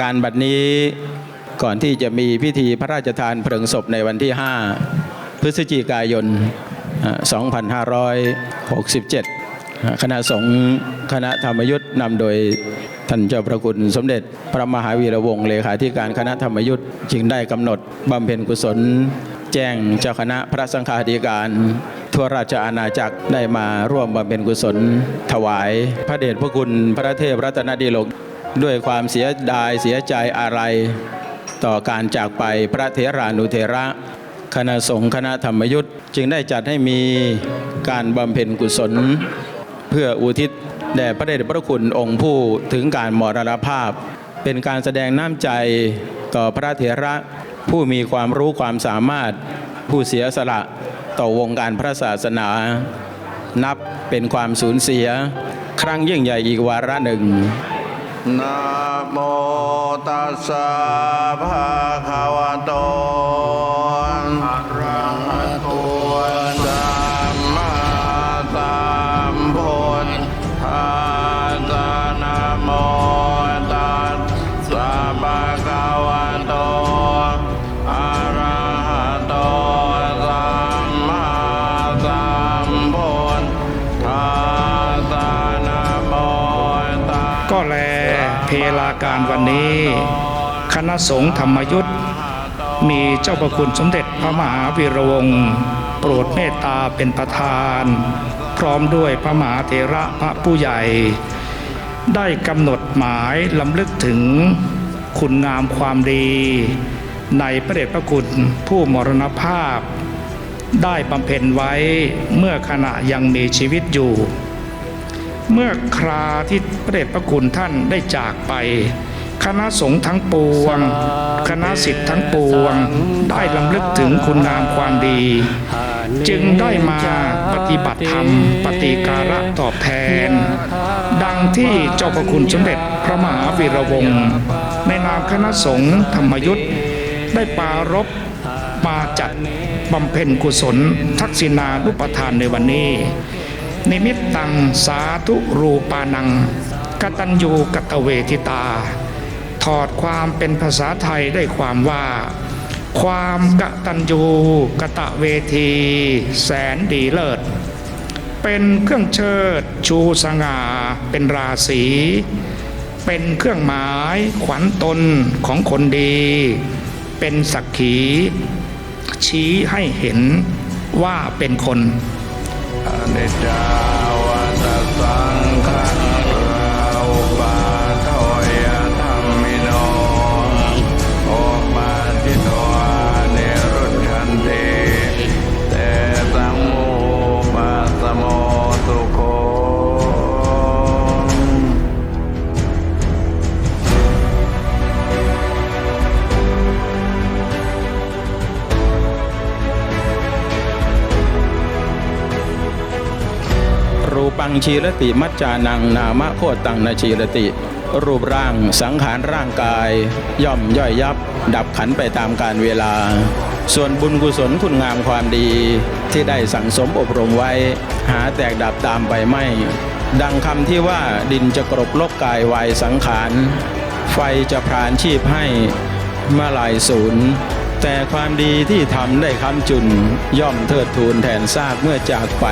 การบัดนี้ก่อนที่จะมีพิธีพระราชทานเพลิงศพในวันที่ 5 พฤศจิกายน 2567 คณะสงฆ์คณะธรรมยุทธ์นำโดยท่านเจ้าพระคุณสมเด็จพระมหาวีระวงศ์เลขาธิการคณะธรรมยุทธ์จึงได้กำหนดบำเพ็ญกุศล แจ้งเจ้าคณะพระสังฆาธิการทั่วราชอาณาจักรได้มาร่วมบำเพ็ญกุศล ถวาย พระเดชพระคุณพระเทพรัตนดีโลก ด้วยความเสียดายเสียใจอะไร ต่อการจากไปพระเถรานุเถระ คณะสงฆ์คณะธรรมยุทธ์จึงได้จัดให้มีการบำเพ็ญกุศล เพื่ออุทิศแด่พระเดชพระคุณองค์ผู้ถึงการมรณภาพ เป็นการแสดงน้ำใจต่อพระเถระผู้มีความรู้ความสามารถผู้เสียสละต่อวงการพระศาสนา นับเป็นความสูญเสีย ครั้งยิ่งใหญ่อีกวาระหนึ่ง นะโมตัสสะภะคะวะโตอะระหะโตสัมมาสัมพุทธัสสะนะโมตัสสะภะคะวะโตอะระหะโตสัมมาสัมพุทธัสสะนะโมตัสสะก็แล ลาการวันนี้ คณะสงฆ์ธรรมยุทธ์มีเจ้าประคุณสมเด็จพระมหาวีรวงศ์โปรดเมตตาเป็นประธาน พร้อมด้วยพระมหาเถระพระผู้ใหญ่ ได้กำหนดหมายลำลึกถึงคุณงามความดี ในพระเดชพระคุณผู้มรณภาพ ได้บำเพ็ญไว้เมื่อขณะยังมีชีวิตอยู่ เมื่อคราที่พระเดชพระคุณท่านได้จากไป คณะสงฆ์ทั้งปวง คณะสิทธิ์ทั้งปวง ได้ลำลึกถึงคุณงามความดี จึงได้มาปฏิบัติธรรม ปฏิการะตอบแทน ดังที่เจ้าพระคุณสมเด็จพระมหาวีระวงศ์ในนามคณะสงฆ์ธรรมยุทธ์ได้ปรารบมาจัดบำเพ็ญกุศล ทักษิณานุปทานในวันนี้ นิมิตตังสาธุรูปานังกตัญญูกตเวทิตา ถอดความเป็นภาษาไทยได้ความว่า ความกตัญญูกตเวที แสนดีเลิศ เป็นเครื่องเชิดชูสง่าเป็นราศีเป็นเครื่องหมายขวัญตนของคนดี เป็นสักขี ชี้ให้เห็นว่าเป็นคน อนิจ ปังชีรติมัจจานังนามะโคตังนาชีรติ รูปร่างสังขารร่างกาย ย่อมย่อยยับ ดับขันไปตามการเวลา ส่วนบุญกุศลคุณงามความดี ที่ได้สั่งสมอบรมไว้ หาแตกดับตามไปไม่ ดังคำที่ว่าดินจะกรบลบกายวายสังขาร ไฟจะพรานชีพให้เมื่อลายศูนย์แต่ความดีที่ทำได้คำจุน ย่อมเทิดทูนแทนซากเมื่อจากไป